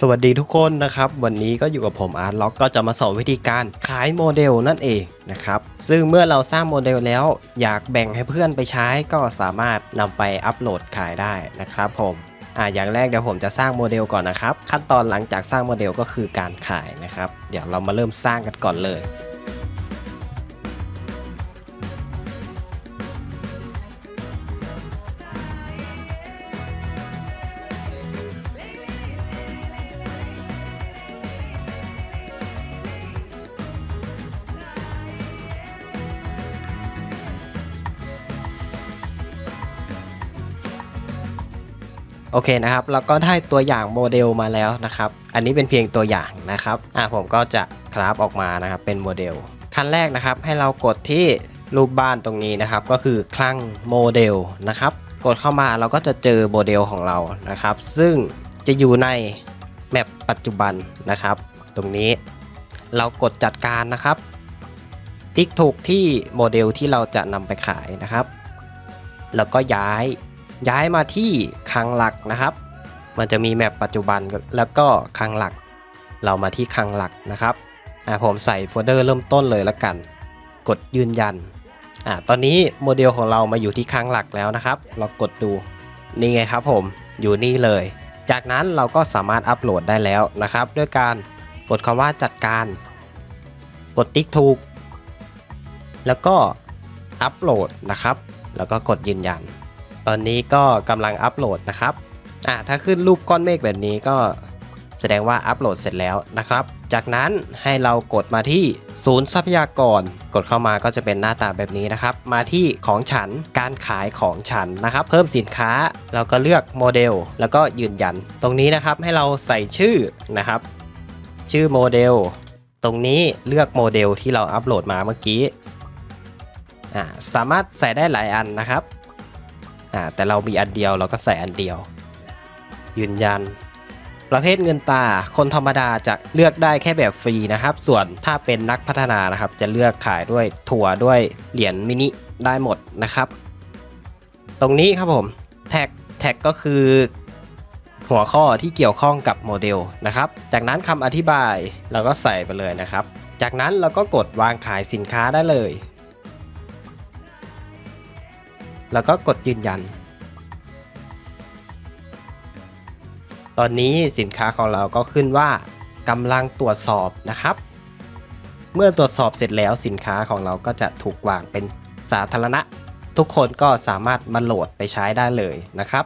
สวัสดีทุกคนนะครับ วันนี้ก็อยู่กับผมอาร์ตล็อกก็จะมาสอนวิธีการขายโมเดลนั่นเองนะครับ ซึ่งเมื่อเราสร้างโมเดลแล้วอยากแบ่งให้เพื่อนไปใช้ก็สามารถนำไปอัปโหลดขายได้นะครับผมอ่าอย่างแรกเดี๋ยวผมจะสร้างโมเดลก่อนนะครับ ขั้นตอนหลังจากสร้างโมเดลก็คือการขายนะครับ เดี๋ยวเรามาเริ่มสร้างกันก่อนเลย โอเคนะครับเราก็ได้ตัวอย่างโมเดลมาแล้วนะครับ อันนี้เป็นเพียงตัวอย่างนะครับอ่าผมก็จะคราฟออกมานะครับเป็นโมเดลขั้นแรกนะครับให้เรากดที่รูปบ้านตรงนี้นะครับ ก็คือคลังโมเดลนะครับ กดเข้ามาเราก็จะเจอโมเดลของเรานะครับ ซึ่งจะอยู่ในแมปปัจจุบันนะครับ ตรงนี้เรากดจัดการนะครับ ติ๊กถูกที่โมเดลที่เราจะนำไปขายนะครับ แล้วก็ย้าย ย้ายมาที่คลังหลักนะครับ มันจะมีแมปปัจจุบันแล้วก็คลังหลัก เรามาที่คลังหลักนะครับอ่าผมใส่โฟลเดอร์เริ่มต้นเลยแล้วกัน กดยืนยันอ่าตอนนี้โมเดลของเรามาอยู่ที่คลังหลักแล้วนะครับ เรากดดูนี่ไงครับผมอยู่นี่เลย จากนั้นเราก็สามารถอัปโหลดได้แล้วนะครับ ด้วยการกดคำว่าจัดการ กดติ๊กถูก แล้วก็อัปโหลดนะครับ แล้วก็กดยืนยัน ตอนนี้ก็กำลังอัปโหลดนะครับอ่าถ้าขึ้นรูปก้อนเมฆแบบนี้ก็แสดงว่าอัปโหลดเสร็จแล้วนะครับ จากนั้นให้เรากดมาที่ศูนย์ทรัพยากร กดเข้ามาก็จะเป็นหน้าตาแบบนี้นะครับ มาที่ของฉันการขายของฉันนะครับ เพิ่มสินค้าเราก็เลือกโมเดล แล้วก็ยืนยัน ตรงนี้นะครับให้เราใส่ชื่อนะครับ ชื่อโมเดล ตรงนี้เลือกโมเดลที่เราอัปโหลดมาเมื่อกี้อ่าสามารถใส่ได้หลายอันนะครับ อ่าแต่เรามีอันเดียวเราก็ใส่อันเดียว ยืนยัน ประเภทเงินตาคนธรรมดาจะเลือกได้แค่แบบฟรีนะครับ ส่วนถ้าเป็นนักพัฒนานะครับ จะเลือกขายด้วยถั่วด้วยเหรียญมินิได้หมดนะครับ ตรงนี้ครับผมแท็กแท็กก็คือ หัวข้อที่เกี่ยวข้องกับโมเดลนะครับ จากนั้นคำอธิบายเราก็ใส่ไปเลยนะครับ จากนั้นเราก็กดวางขายสินค้าได้เลย แล้วก็กดยืนยัน ตอนนี้สินค้าของเราก็ขึ้นว่ากำลังตรวจสอบนะครับ เมื่อตรวจสอบเสร็จแล้วสินค้าของเราก็จะถูกวางเป็นสาธารณะ ทุกคนก็สามารถมาโหลดไปใช้ได้เลยนะครับ